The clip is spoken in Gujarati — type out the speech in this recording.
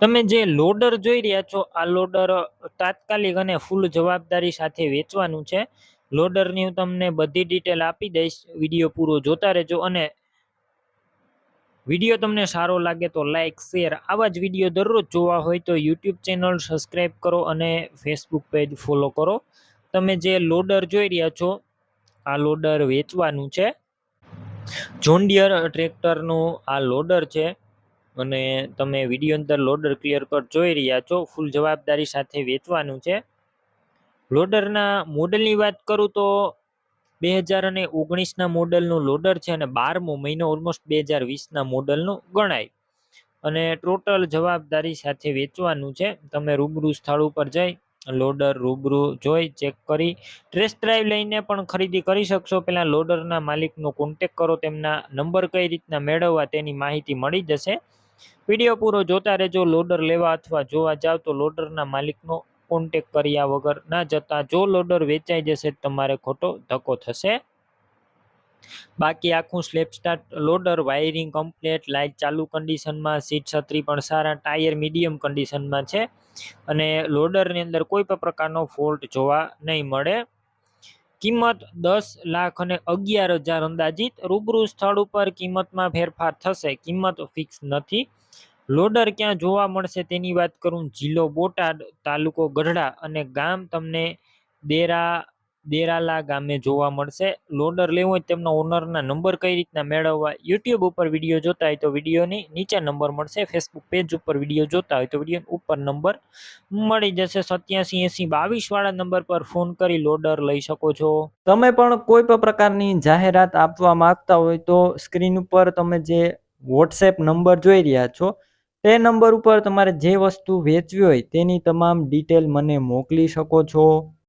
તમે જે લોડર જોઈ રહ્યા છો, આ લોડર તાત્કાલિક અને ફૂલ જવાબદારી સાથે વેચવાનું છે. લોડરની હું તમને બધી ડિટેલ આપી દઈશ. વીડિયો પૂરો જોતા રહેજો અને વીડિયો તમને સારો લાગે તો લાઇક શેર આવા જ વીડિયો દરરોજ જોવા હોય તો યુટ્યુબ ચેનલ સબસ્ક્રાઈબ કરો અને ફેસબુક પેજ ફોલો કરો. તમે જે લોડર જોઈ રહ્યા છો, આ લોડર વેચવાનું છે. જોન્ડિયર ટ્રેક્ટરનું આ લોડર છે. અને તમે વીડિયો અંદર લોડર ક્લિયર કટ જોઈ રહ્યા છો ફૂલ જવાબદારી સાથે વેચવાનું છે. લોડરના મોડલની વાત કરું તો બે હજાર અને ઓગણીસના મોડલનું લોડર છે અને બારમો મહિનો ઓલમોસ્ટ બે હજાર વીસના મોડલનું ગણાય. અને ટોટલ જવાબદારી સાથે વેચવાનું છે. તમે રૂબરૂ સ્થળ ઉપર જઈ લોડર રૂબરૂ જોઈ ચેક કરી ટ્રેસ ડ્રાઈવ લઈને પણ ખરીદી કરી શકશો. પહેલાં લોડરના માલિકનો કોન્ટેક કરો, તેમના નંબર કઈ રીતના મેળવવા તેની માહિતી મળી જશે. વીડિયો પૂરો જોતા રહેજો, લોડર લેવા અથવા જોવા જાવ તો લોડરના માલિકનો કોન્ટેક કર્યા વગર ના જતા જો લોડર વેચાઈ જશે તમારે ખોટો ધક્કો થશે. બાકી આખું slap start loader wiring complete light ચાલુ કન્ડિશનમાં સીટ છત્રી પણ સારા ટાયર મીડિયમ કન્ડિશનમાં છે. અને લોડરની અંદર કોઈ પણ પ્રકારનો ફોલ્ટ જોવા નહીં મળે. કિંમત દસ લાખ અને અગિયાર હજાર અંદાજિત. રૂબરૂ સ્થળ ઉપર કિંમતમાં ફેરફાર થશે. કિંમત ફિક્સ નથી. લોડર ક્યાં જોવા મળશે તેની વાત કરું. જિલ્લો બોટાદ તાલુકો ગઢડા અને ગામ તમને દેરા દેરાલા ગામે જોવા મળશે. લોડર લેવું હોય તેમના ઓનરના નંબર કઈ રીતના મેળવવા યુટ્યુબ ઉપર વીડિયો જોતા હોય તો વિડીયોની નીચે નંબર મળશે. ફેસબુક પેજ ઉપર વીડિયો જોતા હોય તો વીડિયો ઉપર નંબર મળી જશે. સત્યાસી, એંસી, બાવીસ વાળા નંબર પર ફોન કરી લોડર લઈ શકો છો. તમે પણ કોઈ પણ પ્રકારની જાહેરાત આપવા માંગતા હોય તો સ્ક્રીન ઉપર તમે જે વોટ્સએપ નંબર જોઈ રહ્યા છો, તે નંબર ઉપર તમારે જે વસ્તુ વેચવી હોય તેની તમામ ડિટેલ મને મોકલી શકો છો.